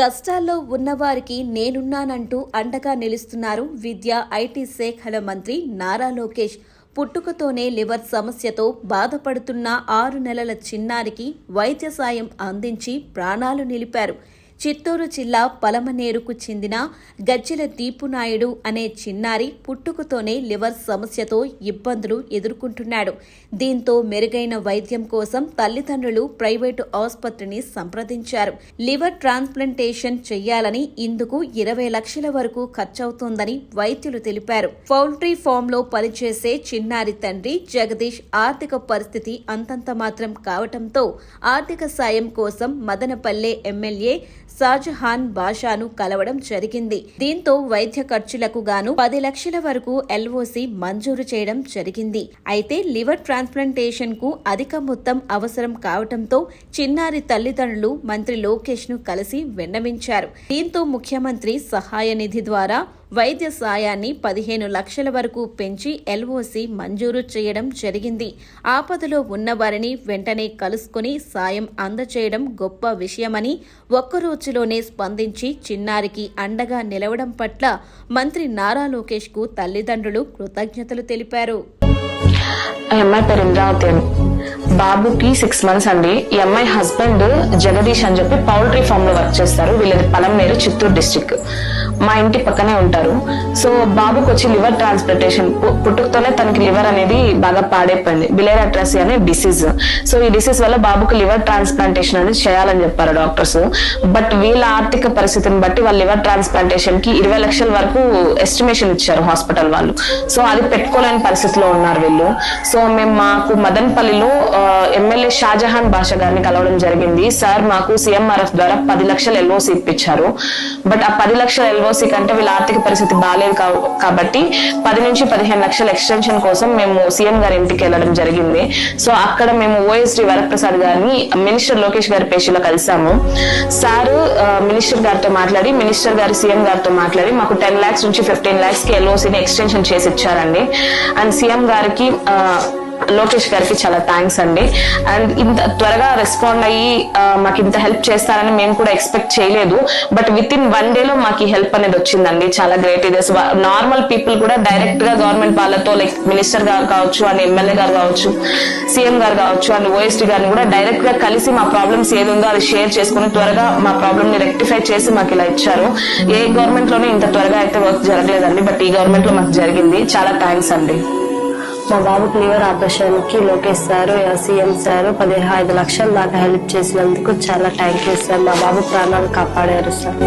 కష్టాల్లో ఉన్నవారికి నేనున్నానంటూ అండగా నిలుస్తున్నారు విద్యా ఐటీ శాఖల మంత్రి నారా లోకేష్. పుట్టుకతోనే లివర్ సమస్యతో బాధపడుతున్న ఆరు నెలల చిన్నారికి వైద్య సాయం అందించి ప్రాణాలు నిలిపారు. చిత్తూరు జిల్లా పలమనేరుకు చెందిన గజ్జెల దీపునాయుడు అనే చిన్నారి పుట్టుకతోనే లివర్ సమస్యతో ఇబ్బందులు ఎదుర్కొంటున్నాడు. దీంతో మెరుగైన వైద్యం కోసం తల్లిదండ్రులు ప్రైవేటు ఆసుపత్రిని సంప్రదించారు. లివర్ ట్రాన్స్ప్లాంటేషన్ చేయాలని ఇందుకు ఇరవై లక్షల వరకు ఖర్చవుతోందని వైద్యులు తెలిపారు. పౌల్ట్రీ ఫామ్లో పనిచేసే చిన్నారి తండ్రి జగదీష్ ఆర్థిక పరిస్థితి అంతంత మాత్రం కావటంతో ఆర్థిక సాయం కోసం మదనపల్లె ఎమ్మెల్యే షాజహాన్ బాషాను కలవడం జరిగింది. దీంతో వైద్య ఖర్చులకు గాను పది లక్షల వరకు ఎల్ఓసి మంజూరు చేయడం జరిగింది. అయితే లివర్ ట్రాన్స్ప్లాంటేషన్కు అధిక మొత్తం అవసరం కావటంతో చిన్నారి తల్లిదండ్రులు మంత్రి లోకేష్ను కలిసి విన్నవించారు. దీంతో ముఖ్యమంత్రి సహాయ నిధి ద్వారా వైద్య సాయాన్ని పదిహేను లక్షల వరకు పెంచి ఎల్ఓసి మంజూరు చేయడం జరిగింది. ఆపదలో ఉన్నవారిని వెంటనే కలుసుకుని సాయం అందచేయడం గొప్ప విషయమని ఒక్క రోజులోనే స్పందించి చిన్నారికి అండగా నిలవడం పట్ల మంత్రి నారా లోకేష్కు తల్లిదండ్రులు కృతజ్ఞతలు తెలిపారు. బాబుకి సిక్స్ మంత్స్ అండి. ఈ అమ్మాయి హస్బెండ్ జగదీష్ అని చెప్పి పౌల్ట్రీ ఫామ్లో వర్క్ చేస్తారు. వీళ్ళది పలంనేరు చిత్తూరు డిస్టిక్ మా ఇంటి పక్కనే ఉంటారు. సో బాబుకి వచ్చి లివర్ ట్రాన్స్ప్లాంటేషన్ పుట్టుకతోనే తనకి లివర్ అనేది బాగా పాడైపోయింది. బిలేరాట్రసీ అనే డిసీజ్ సో ఈ డిసీజ్ వల్ల బాబుకి లివర్ ట్రాన్స్ప్లాంటేషన్ అనేది చేయాలని చెప్పారు డాక్టర్స్. బట్ వీళ్ళ ఆర్థిక పరిస్థితిని బట్టి వాళ్ళ లివర్ ట్రాన్స్ప్లాంటేషన్కి ఇరవై లక్షల వరకు ఎస్టిమేషన్ ఇచ్చారు హాస్పిటల్ వాళ్ళు. సో అది పెట్టుకోలేని పరిస్థితిలో ఉన్నారు వీళ్ళు. సో మేము మాకు మదన్పల్లిలో ఎమ్మెల్యే షాజహాన్ బాషా గారిని కలవడం జరిగింది. సార్ మాకు సీఎంఆర్ఎఫ్ ద్వారా పది లక్షల ఎల్ఓసి ఇప్పించారు. బట్ ఆ పది లక్షల ఎల్ఓసి కంటే వీళ్ళ ఆర్థిక పరిస్థితి బాగాలేదు కాబట్టి పది నుంచి పదిహేను లక్షల ఎక్స్టెన్షన్ కోసం మేము సీఎం గారి ఇంటికి వెళ్ళడం జరిగింది. సో అక్కడ మేము ఓఎస్డి వరప్రసాద్ గారిని మినిస్టర్ లోకేష్ గారి పేషిలో కలిసాము. సార్ మినిస్టర్ గారితో మాట్లాడి మినిస్టర్ గారు సీఎం గారితో మాట్లాడి మాకు టెన్ లాక్స్ నుంచి ఫిఫ్టీన్ లాక్స్కి ఎల్ఓసిని ఎక్స్టెన్షన్ చేసి ఇచ్చారండి. అండ్ సీఎం గారికి లోకేష్ గారికి చాలా థ్యాంక్స్ అండి. అండ్ ఇంత త్వరగా రెస్పాండ్ అయ్యి మాకు ఇంత హెల్ప్ చేస్తారని మేము కూడా ఎక్స్పెక్ట్ చేయలేదు. But within one day లో మాకు హెల్ప్ అనేది వచ్చిందండి. చాలా గ్రేట్ ఇది నార్మల్ పీపుల్ కూడా డైరెక్ట్గా గవర్నమెంట్ వాళ్ళతో లైక్ మినిస్టర్ గారు కావచ్చు అండ్ ఎమ్మెల్యే గారు కావచ్చు సీఎం గారు కావచ్చు అండ్ ఓఎస్టీ గారిని కూడా డైరెక్ట్గా కలిసి మా ప్రాబ్లమ్స్ ఏది ఉందో అది షేర్ చేసుకుని త్వరగా మా ప్రాబ్లమ్ని రెక్టిఫై చేసి మాకు ఇలా ఇచ్చారు. ఏ గవర్నమెంట్లోనే ఇంత త్వరగా అయితే వర్క్ జరగలేదండి. బట్ ఈ గవర్నమెంట్లో మాకు జరిగింది. చాలా థ్యాంక్స్ అండి. మా బాబుకి లివర్ ఆపరేషన్కి లోకేష్ సార్ సీఎం సార్ పదిహేను లక్షల దాకా హెల్ప్ చేసినందుకు చాలా థ్యాంక్ యూ సార్. మా బాబు ప్రాణాలు కాపాడారు సార్.